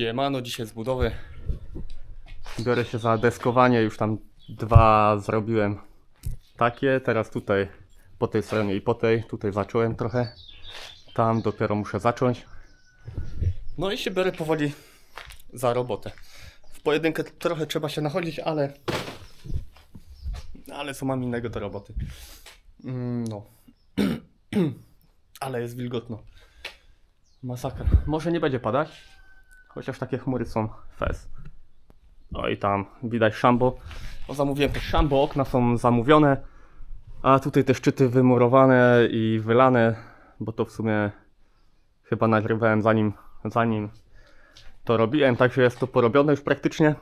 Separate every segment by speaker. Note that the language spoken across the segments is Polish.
Speaker 1: Siemano, dzisiaj z budowy. Biorę się za deskowanie, już tam dwa zrobiłem takie, teraz tutaj po tej stronie i po tej, tutaj zacząłem trochę, tam dopiero muszę zacząć. No i się biorę powoli za robotę. W pojedynkę trochę trzeba się nachodzić, ale ale co mam innego do roboty. Mm, No. ale jest wilgotno. Masakra. Może nie będzie padać, chociaż takie chmury są fez. O i tam widać szambo. O, zamówiłem też szambo, okna są zamówione. A tutaj te szczyty wymurowane i wylane, bo to w sumie chyba nagrywałem zanim, zanim to robiłem, także jest to porobione już praktycznie.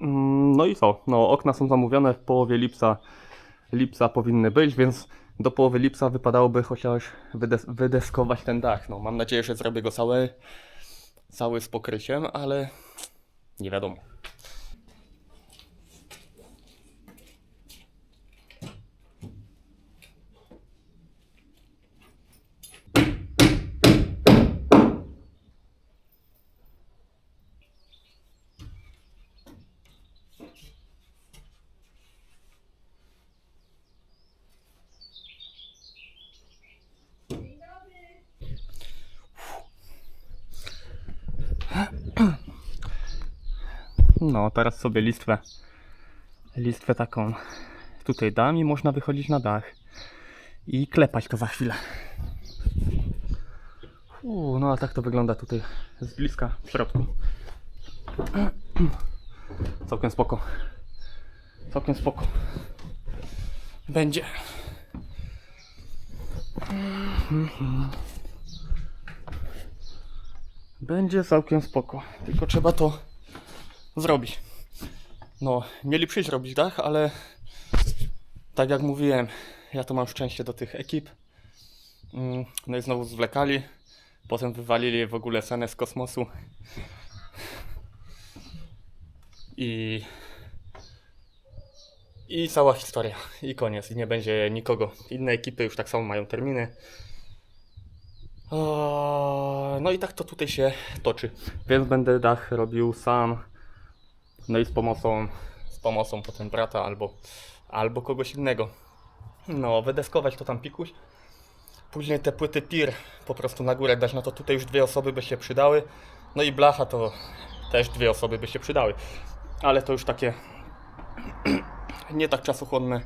Speaker 1: Mm, No i co? No, okna są zamówione w połowie lipca. Lipca powinny być, więc do połowy lipca wypadałoby chociaż wydes- wydeskować ten dach. No, mam nadzieję, że zrobię go cały, cały z pokryciem, ale nie wiadomo. No, teraz sobie listwę, listwę taką tutaj dam i można wychodzić na dach i klepać to za chwilę. Uu, no a tak to wygląda tutaj z bliska w środku. Całkiem spoko. Całkiem spoko. Będzie. Będzie całkiem spoko. Tylko trzeba to zrobić. No, mieli przyjść robić dach, ale tak jak mówiłem, ja to mam szczęście do tych ekip. Mm, No i znowu zwlekali. Potem wywalili w ogóle cenę z kosmosu. I. I cała historia. I koniec. I nie będzie nikogo. Inne ekipy już tak samo mają terminy. No i tak to tutaj się toczy. Więc będę dach robił sam. No i z pomocą, z pomocą potem brata albo, albo kogoś innego. No, wydeskować to tam pikuś. Później te płyty PIR po prostu na górę dać, no to tutaj już dwie osoby by się przydały. No i blacha to też dwie osoby by się przydały. Ale to już takie nie tak czasochłonne,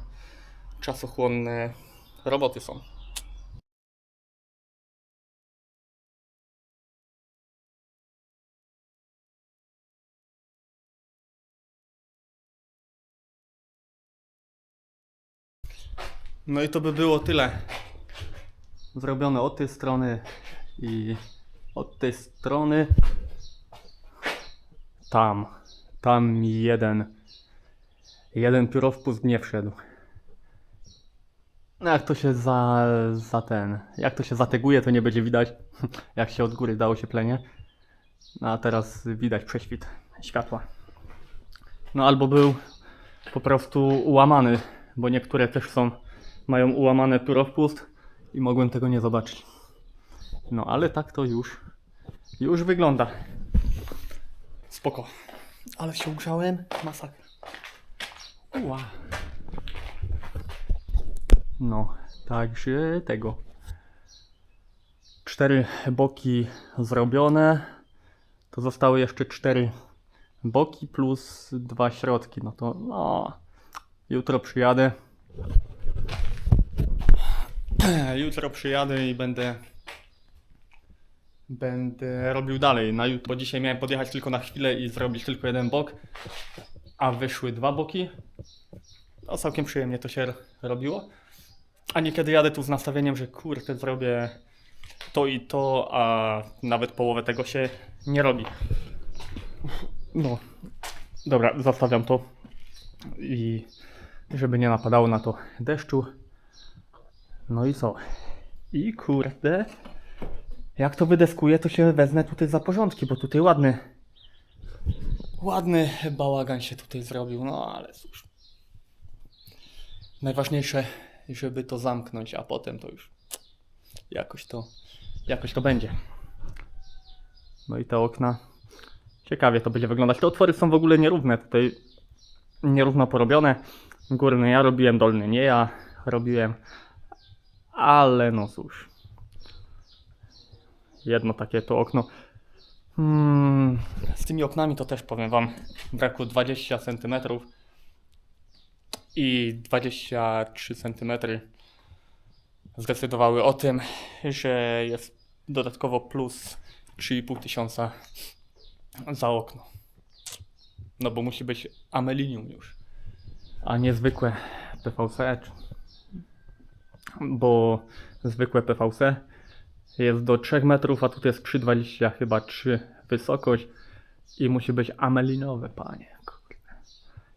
Speaker 1: czasochłonne roboty są. No i to by było tyle. Zrobione od tej strony i od tej strony. Tam, tam jeden, jeden piórowpust nie wszedł. No jak to się za, za ten, jak to się zateguje, to nie będzie widać, jak się od góry dało się plenie. No a teraz widać prześwit światła. No albo był po prostu ułamany, bo niektóre też są, mają ułamane piórowpust i mogłem tego nie zobaczyć. No ale tak to już, już wygląda. Spoko. Ale się ugrzałem, masakra. Ua. No, także tego. Cztery boki zrobione. To zostały jeszcze cztery boki plus dwa środki. No to no, jutro przyjadę. Jutro przyjadę i będę będę robił dalej na bo dzisiaj miałem podjechać tylko na chwilę i zrobić tylko jeden bok, a wyszły dwa boki. No całkiem przyjemnie to się robiło. A niekiedy jadę tu z nastawieniem, że kurde zrobię to i to, a nawet połowę tego się nie robi. No, dobra, zostawiam to i żeby nie napadało na to deszczu. No i co? I kurde, jak to wydeskuję, to się wezmę tutaj za porządki, bo tutaj ładny, ładny bałagan się tutaj zrobił, no ale cóż. Najważniejsze, żeby to zamknąć, a potem to już jakoś to, jakoś to będzie. No i te okna. Ciekawie to będzie wyglądać. Te otwory są w ogóle nierówne tutaj. Nierówno porobione. Górny ja robiłem, dolny nie ja robiłem. Ale no cóż. Jedno takie to okno. Hmm, z tymi oknami to też powiem wam. Brakło 20 cm i 23 cm zdecydowały o tym, że jest dodatkowo plus 3,5 tysiąca za okno. No bo musi być amelinium już, a nie zwykłe PVC. Bo zwykłe PVC jest do 3 metrów, a tutaj jest 3,20 chyba 3 wysokość i musi być amelinowe, panie.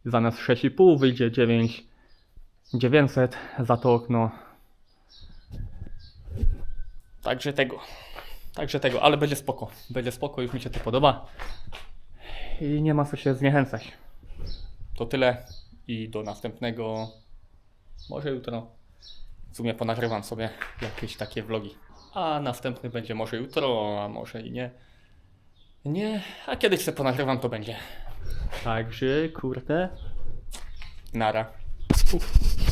Speaker 1: Zamiast 6,5 wyjdzie 9 900 za to okno. Także tego. Także tego, ale będzie spoko. Będzie spoko, już mi się to podoba. I nie ma co się zniechęcać. To tyle i do następnego. Może jutro. W sumie ponagrywam sobie jakieś takie vlogi. A następny będzie może jutro, a może i nie. Nie, a kiedyś sobie ponagrywam, to będzie. Także, kurde. Nara. Uf.